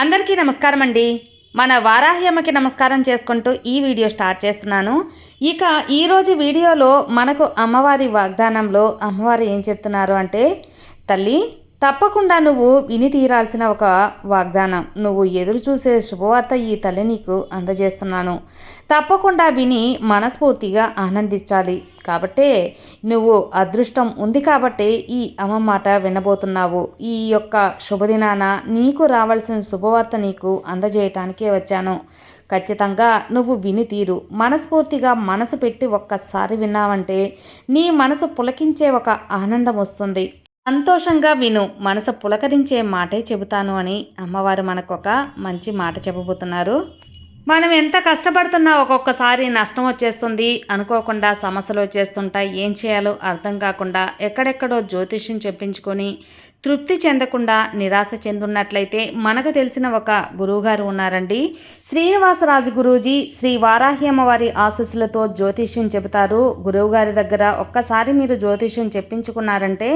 అందరికీ నమస్కారం అండి. మన వారాహ్యమ్మకి నమస్కారం చేసుకుంటూ ఈ వీడియో స్టార్ట్ చేస్తున్నాను. ఇక ఈరోజు వీడియోలో మనకు అమ్మవారి వాగ్దానంలో అమ్మవారు ఏం చెప్తున్నారు అంటే తల్లి తప్పకుండా నువ్వు విని తీరాల్సిన ఒక వాగ్దానం. నువ్వు ఎదురు చూసే శుభవార్త ఈ తల్లి నీకు అందజేస్తున్నాను. తప్పకుండా విని మనస్ఫూర్తిగా ఆనందించాలి. కాబట్టే నువ్వు అదృష్టం ఉంది కాబట్టి ఈ అమ్మ మాట వినబోతున్నావు. ఈ యొక్క శుభదినాన నీకు రావాల్సిన శుభవార్త నీకు అందజేయటానికే వచ్చాను. ఖచ్చితంగా నువ్వు విని తీరు. మనస్ఫూర్తిగా మనసు పెట్టి ఒక్కసారి విన్నావంటే నీ మనసు పులకించే ఒక ఆనందం వస్తుంది. సంతోషంగా విను మనసు పులకరించే మాటే చెబుతాను అని అమ్మవారు మనకొక మంచి మాట చెప్పబోతున్నారు. మనం ఎంత కష్టపడుతున్నా ఒక్కొక్కసారి నష్టం వచ్చేస్తుంది అనుకోకుండా సమస్యలు వచ్చేస్తుంటాయి ఏం చేయాలో అర్థం కాకుండా ఎక్కడెక్కడో జ్యోతిష్యం చెప్పించుకొని తృప్తి చెందకుండా నిరాశ చెందున్నట్లయితే మనకు తెలిసిన ఒక గురువుగారు ఉన్నారండి. శ్రీనివాసరాజు గురూజీ శ్రీ వారాహి అమ్మవారి ఆశస్సులతో జ్యోతిష్యం చెబుతారు. గురువుగారి దగ్గర ఒక్కసారి మీరు జ్యోతిష్యం చెప్పించుకున్నారంటే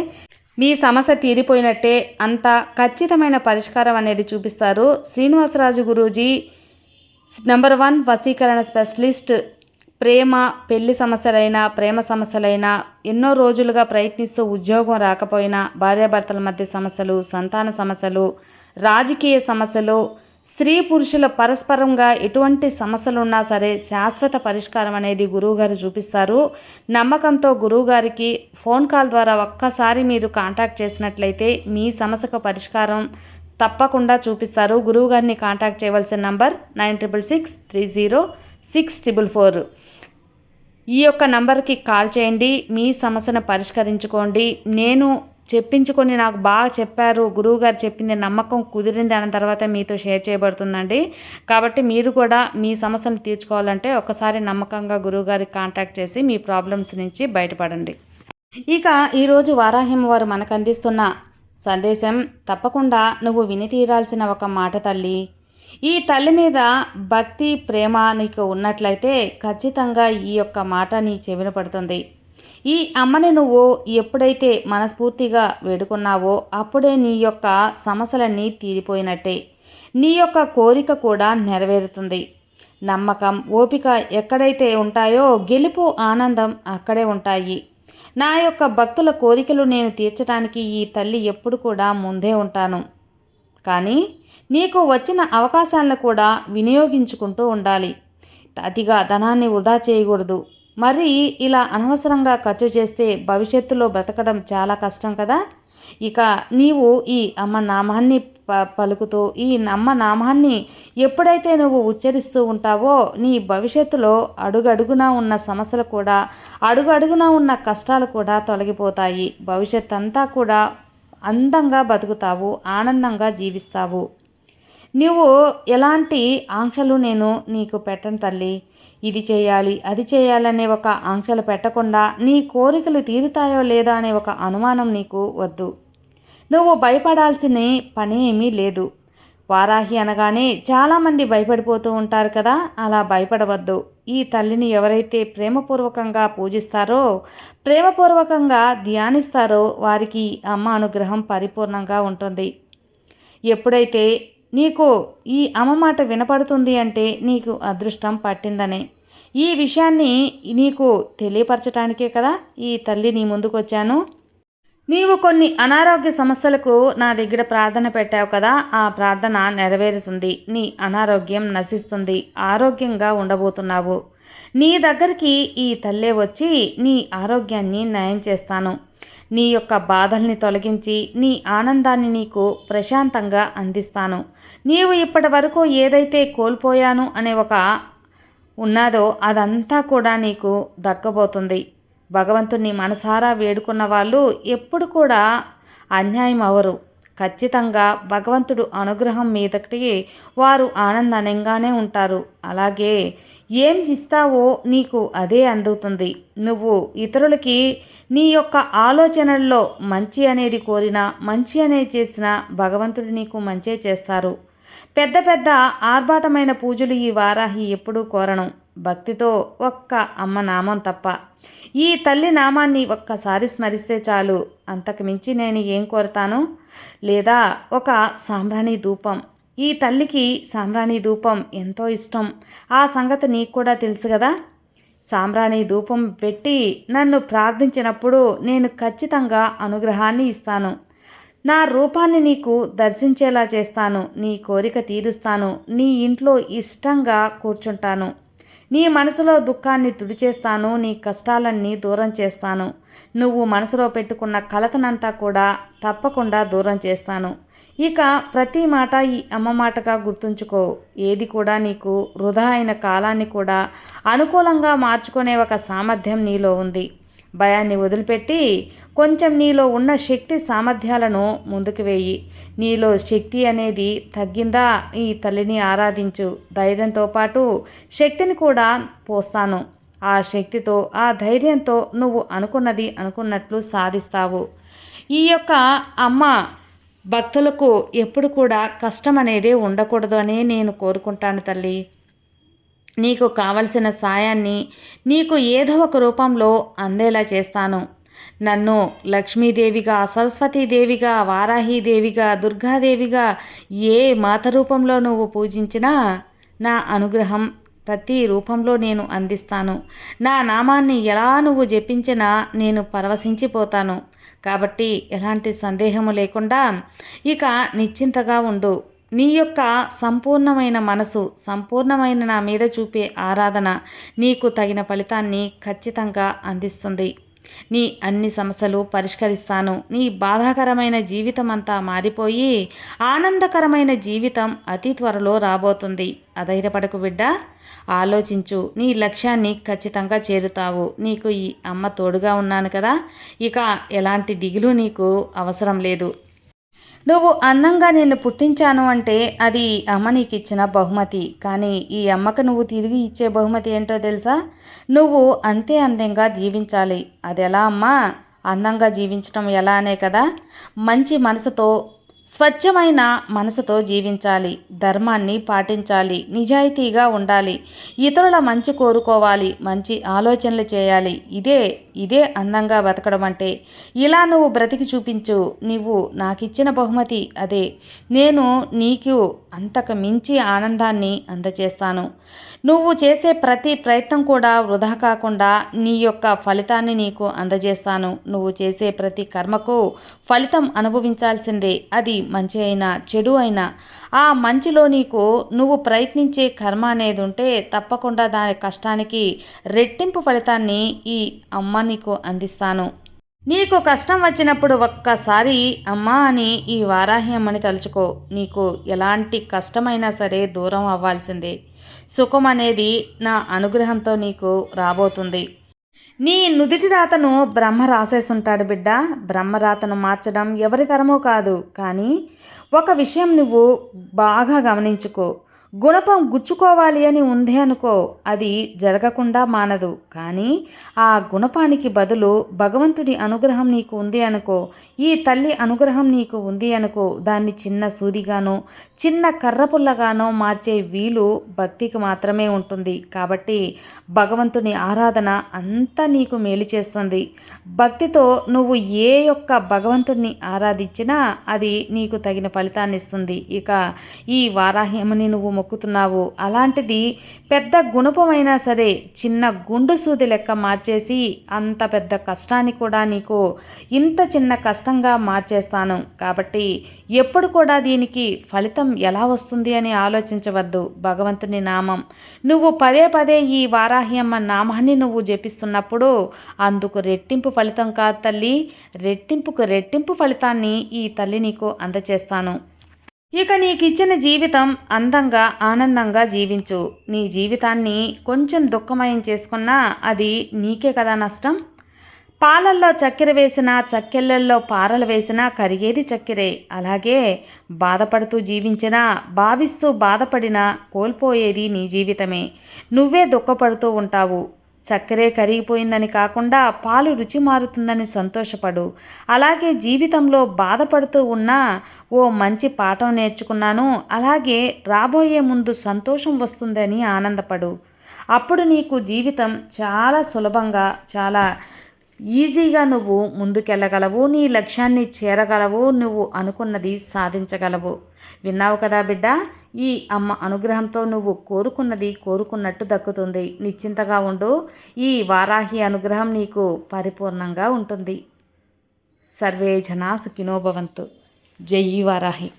మీ సమస్య తీరిపోయినట్టే అంత ఖచ్చితమైన పరిష్కారం అనేది చూపిస్తారు శ్రీనివాసరాజు గురూజీ నెంబర్ వన్ వసీకరణ స్పెషలిస్ట్. ప్రేమ పెళ్ళి సమస్యలైనా ప్రేమ సమస్యలైనా ఎన్నో రోజులుగా ప్రయత్నిస్తూ ఉద్యోగం రాకపోయినా భార్యాభర్తల మధ్య సమస్యలు సంతాన సమస్యలు రాజకీయ సమస్యలు స్త్రీ పురుషుల పరస్పరంగా ఎటువంటి సమస్యలు ఉన్నా సరే శాశ్వత పరిష్కారం అనేది గురువుగారు చూపిస్తారు. నమ్మకంతో గురువుగారికి ఫోన్ కాల్ ద్వారా ఒక్కసారి మీరు కాంటాక్ట్ చేసినట్లయితే మీ సమస్యకు పరిష్కారం తప్పకుండా చూపిస్తారు. గురువుగారిని కాంటాక్ట్ చేయవలసిన number nine triple six three zero six triple four. ఈ యొక్క నంబర్కి కాల్ చేయండి. మీ సమస్యను పరిష్కరించుకోండి. నేను చెప్పించుకొని నాకు బాగా చెప్పారు. గురువుగారు చెప్పింది నమ్మకం కుదిరింది అన్న తర్వాత మీతో షేర్ చేయబడుతుందండి. కాబట్టి మీరు కూడా మీ సమస్యను తీర్చుకోవాలంటే ఒకసారి నమ్మకంగా గురువుగారికి కాంటాక్ట్ చేసి మీ ప్రాబ్లమ్స్ నుంచి బయటపడండి. ఇక ఈరోజు వారాహిం వారు మనకు అందిస్తున్న సందేశం తప్పకుండా నువ్వు విని తీరాల్సిన ఒక మాట తల్లి. ఈ తల్లి మీద భక్తి ప్రేమ నీకు ఉన్నట్లయితే ఖచ్చితంగా ఈ యొక్క మాట నీ చెవిన పడుతుంది. ఈ అమ్మని నువ్వు ఎప్పుడైతే మనస్ఫూర్తిగా వేడుకున్నావో అప్పుడే నీ యొక్క సమస్యలన్నీ తీరిపోయినట్టే. నీ యొక్క కోరిక కూడా నెరవేరుతుంది. నమ్మకం ఓపిక ఎక్కడైతే ఉంటాయో గెలుపు ఆనందం అక్కడే ఉంటాయి. నా యొక్క భక్తుల కోరికలు నేను తీర్చడానికి ఈ తల్లి ఎప్పుడు కూడా ముందే ఉంటాను. కానీ నీకు వచ్చిన అవకాశాలను కూడా వినియోగించుకుంటూ ఉండాలి. అతిగా ధనాన్ని వృధా చేయకూడదు. మరి ఇలా అనవసరంగా ఖర్చు చేస్తే భవిష్యత్తులో బ్రతకడం చాలా కష్టం కదా? ఇక నీవు ఈ అమ్మ నామాన్ని ప పలుకుతూ ఈ అమ్మ నామాన్ని ఎప్పుడైతే నువ్వు ఉచ్చరిస్తూ ఉంటావో నీ భవిష్యత్తులో అడుగడుగునా ఉన్న సమస్యలు కూడా అడుగడుగునా ఉన్న కష్టాలు కూడా తొలగిపోతాయి. భవిష్యత్ అంతా కూడా అందంగా బతుకుతావు ఆనందంగా జీవిస్తావు. నువ్వు ఎలాంటి ఆంక్షలు నేను నీకు పెట్టను తల్లి. ఇది చేయాలి అది చేయాలనే ఒక ఆంక్షలు పెట్టకుండా నీ కోరికలు తీరుతాయో లేదా అనే ఒక అనుమానం నీకు వద్దు. నువ్వు భయపడాల్సిన పని ఏమీ లేదు. వారాహి అనగానే చాలామంది భయపడిపోతూ ఉంటారు కదా అలా భయపడవద్దు. ఈ తల్లిని ఎవరైతే ప్రేమపూర్వకంగా పూజిస్తారో ప్రేమపూర్వకంగా ధ్యానిస్తారో వారికి అమ్మ అనుగ్రహం పరిపూర్ణంగా ఉంటుంది. ఎప్పుడైతే నీకు ఈ అమ్మ మాట వినపడుతుంది అంటే నీకు అదృష్టం పట్టిందనే. ఈ విషయాన్ని నీకు తెలియపరచటానికే కదా ఈ తల్లి నీ ముందుకు వచ్చాను నీవు కొన్ని అనారోగ్య సమస్యలకు నా దగ్గర ప్రార్థన పెట్టావు కదా ఆ ప్రార్థన నెరవేరుతుంది. నీ అనారోగ్యం నశిస్తుంది. ఆరోగ్యంగా ఉండబోతున్నావు. నీ దగ్గరికి ఈ తల్లే వచ్చి నీ ఆరోగ్యాన్ని నయం చేస్తాను. నీ యొక్క బాధల్ని తొలగించి నీ ఆనందాన్ని నీకు ప్రశాంతంగా అందిస్తాను. నీవు ఇప్పటి వరకు ఏదైతే కోల్పోయాను అనే ఒక ఉన్నదో అదంతా కూడా నీకు దక్కబోతుంది. భగవంతుని మనసారా వేడుకున్న వాళ్ళు ఎప్పుడు కూడా అన్యాయం అవరు. ఖచ్చితంగా భగవంతుడు అనుగ్రహం మీదకి వారు ఆనందంగానే ఉంటారు. అలాగే ఏం ఇస్తావో నీకు అదే అందుతుంది. నువ్వు ఇతరులకి నీ యొక్క ఆలోచనల్లో మంచి అనేది కోరినా మంచి అనేది చేసినా భగవంతుడు నీకు మంచే చేస్తారు. పెద్ద పెద్ద ఆర్భాటమైన పూజలు ఈ వారాహి ఎప్పుడూ కోరను. భక్తితో ఒక్క అమ్మ నామం తప్ప. ఈ తల్లి నామాన్ని ఒక్కసారి స్మరిస్తే చాలు. అంతకు మించి నేను ఏం కోరతాను? లేదా ఒక సాంబ్రాణి ధూపం? ఈ తల్లికి సాంబ్రాణి ధూపం ఎంతో ఇష్టం. ఆ సంగతి నీకు కూడా తెలుసు కదా? సాంబ్రాణి ధూపం పెట్టి నన్ను ప్రార్థించినప్పుడు నేను ఖచ్చితంగా అనుగ్రహాన్ని ఇస్తాను. నా రూపాన్ని నీకు దర్శించేలా చేస్తాను. నీ కోరిక తీరుస్తాను. నీ ఇంట్లో ఇష్టంగా కూర్చుంటాను. నీ మనసులో దుఃఖాన్ని తుడిచేస్తాను. నీ కష్టాలన్నీ దూరం చేస్తాను. నువ్వు మనసులో పెట్టుకున్న కలతనంతా కూడా తప్పకుండా దూరం చేస్తాను. ఇక ప్రతి మాట ఈ అమ్మ మాటగా గుర్తుంచుకో. ఏది కూడా నీకు వృధా అయిన కాలాన్ని కూడా అనుకూలంగా మార్చుకునే ఒక సామర్థ్యం నీలో ఉంది. భయాన్ని వదిలిపెట్టి కొంచెం నీలో ఉన్న శక్తి సామర్థ్యాలను ముందుకు వేయి. నీలో శక్తి అనేది తగ్గిందా ఈ తల్లిని ఆరాధించు. ధైర్యంతో పాటు శక్తిని కూడా పోస్తాను. ఆ శక్తితో ఆ ధైర్యంతో నువ్వు అనుకున్నది అనుకున్నట్లు సాధిస్తావు. ఈ యొక్క అమ్మ భక్తులకు ఎప్పుడు కూడా కష్టం అనేది ఉండకూడదు అని నేను కోరుకుంటాను తల్లి. నీకు కావలసిన సాయాన్ని నీకు ఏదో ఒక రూపంలో అందేలా చేస్తాను. నన్ను లక్ష్మీదేవిగా సరస్వతీదేవిగా వారాహీదేవిగా దుర్గాదేవిగా ఏ మాత రూపంలో నువ్వు పూజించినా నా అనుగ్రహం ప్రతి రూపంలో నేను అందిస్తాను. నా నామాన్ని ఎలా నువ్వు జపించినా నేను పరవశించిపోతాను. కాబట్టి ఎలాంటి సందేహము లేకుండా ఇక నిశ్చింతగా ఉండు. నీ యొక్క సంపూర్ణమైన మనసు సంపూర్ణమైన నా మీద చూపే ఆరాధన నీకు తగిన ఫలితాన్ని ఖచ్చితంగా అందిస్తుంది. నీ అన్ని సమస్యలు పరిష్కరిస్తాను. నీ బాధాకరమైన జీవితం అంతా మారిపోయి ఆనందకరమైన జీవితం అతి త్వరలో రాబోతుంది. అధైర్యపడకు బిడ్డ. ఆలోచించు. నీ లక్ష్యాన్ని ఖచ్చితంగా చేరుతావు. నీకు ఈ అమ్మ తోడుగా ఉన్నాను కదా. ఇక ఎలాంటి దిగులు నీకు అవసరం లేదు. నువ్వు అందంగా నిన్ను పుట్టించాను అంటే అది అమ్మ నీకు ఇచ్చిన బహుమతి. కానీ ఈ అమ్మకు నువ్వు తిరిగి ఇచ్చే బహుమతి ఏంటో తెలుసా? నువ్వు అంతే అందంగా జీవించాలి. అది ఎలా అమ్మా? అందంగా జీవించడం ఎలా అనే కదా? మంచి మనసుతో స్వచ్ఛమైన మనసుతో జీవించాలి ధర్మాన్ని పాటించాలి నిజాయితీగా ఉండాలి ఇతరుల మంచి కోరుకోవాలి మంచి ఆలోచనలు చేయాలి. ఇదే ఇదే అందంగా బతకడం అంటే. ఇలా నువ్వు బ్రతికి చూపించు నువ్వు నాకిచ్చిన బహుమతి అదే. నేను నీకు అంతకు మించి ఆనందాన్ని అందచేస్తాను. నువ్వు చేసే ప్రతి ప్రయత్నం కూడా వృధా కాకుండా నీ యొక్క ఫలితాన్ని నీకు అందజేస్తాను. నువ్వు చేసే ప్రతి కర్మకు ఫలితం అనుభవించాల్సిందే. అది మంచి అయినా చెడు అయినా. ఆ మంచిలో నీకు నువ్వు ప్రయత్నించే కర్మ అనేది ఉంటే తప్పకుండా దాని కష్టానికి రెట్టింపు ఫలితాన్ని ఈ అమ్మ నీకు అందిస్తాను. నీకు కష్టం వచ్చినప్పుడు ఒక్కసారి అమ్మా అని ఈ వారాహి అమ్మని తలుచుకో. నీకు ఎలాంటి కష్టమైనా సరే దూరం అవ్వాల్సిందే. సుఖం అనేది నా అనుగ్రహంతో నీకు రాబోతుంది. నీ నుదిటి రాతను బ్రహ్మ రాసేసుంటాడు బిడ్డ. బ్రహ్మరాతను మార్చడం ఎవరి తరమో కాదు. కానీ ఒక విషయం నువ్వు బాగా గమనించుకో. గుణపం గుచ్చుకోవాలి అని ఉంది అనుకో అది జరగకుండా మానదు. కానీ ఆ గుణపానికి బదులు భగవంతుడి అనుగ్రహం నీకు ఉంది అనుకో ఈ తల్లి అనుగ్రహం నీకు ఉంది అనుకో దాన్ని చిన్న సూదిగానో చిన్న కర్రపుల్లగానో మార్చే వీలు భక్తికి మాత్రమే ఉంటుంది. కాబట్టి భగవంతుని ఆరాధన అంతా నీకు మేలు చేస్తుంది. భక్తితో నువ్వు ఏ యొక్క భగవంతుడిని ఆరాధించినా అది నీకు తగిన ఫలితాన్ని ఇస్తుంది. ఇక ఈ వారాహ్యమని నువ్వు మొక్కుతున్నావు. అలాంటిది పెద్ద గుణపమైనా సరే చిన్న గుండు సూది లెక్క మార్చేసి అంత పెద్ద కష్టాన్ని కూడా నీకు ఇంత చిన్న కష్టంగా మార్చేస్తాను. కాబట్టి ఎప్పుడు కూడా దీనికి ఫలితం ఎలా వస్తుంది అని ఆలోచించవద్దు భగవంతుని నామం. నువ్వు పదే పదే ఈ వారాహ్యమ్మ నామాన్ని నువ్వు జపిస్తున్నప్పుడు అందుకు రెట్టింపు ఫలితం కాదు తల్లి. రెట్టింపుకు రెట్టింపు ఫలితాన్ని ఈ తల్లి నీకు అందచేస్తాను. ఇక నీకిచ్చిన జీవితం అందంగా ఆనందంగా జీవించు. నీ జీవితాన్ని కొంచెం దుఃఖమయం చేసుకున్నా అది నీకే కదా నష్టం? పాలల్లో చక్కెర వేసినా చక్కెళ్ళల్లో పారలు వేసినా కరిగేది చక్కెరే. అలాగే బాధపడుతూ జీవించినా భావిస్తూ బాధపడినా కోల్పోయేది నీ జీవితమే. నువ్వే దుఃఖపడుతూ ఉంటావు. చక్కెరే కరిగిపోయిందని కాకుండా పాలు రుచి మారుతుందని సంతోషపడు. అలాగే జీవితంలో బాధపడుతూ ఉన్నా ఓ మంచి పాఠం నేర్చుకున్నాను అలాగే రాబోయే ముందు సంతోషం వస్తుందని ఆనందపడు. అప్పుడు నీకు జీవితం చాలా సులభంగా చాలా ఈజీగా నువ్వు ముందుకెళ్ళగలవు నీ లక్ష్యాన్ని చేరగలవు నువ్వు అనుకున్నది సాధించగలవు. విన్నావు కదా బిడ్డ ఈ అమ్మ అనుగ్రహంతో నువ్వు కోరుకున్నది కోరుకున్నట్టు దక్కుతుంది. నిశ్చింతగా ఉండు ఈ వారాహి అనుగ్రహం నీకు పరిపూర్ణంగా ఉంటుంది. సర్వే జనా సుఖినోభవంతు జై వారాహి.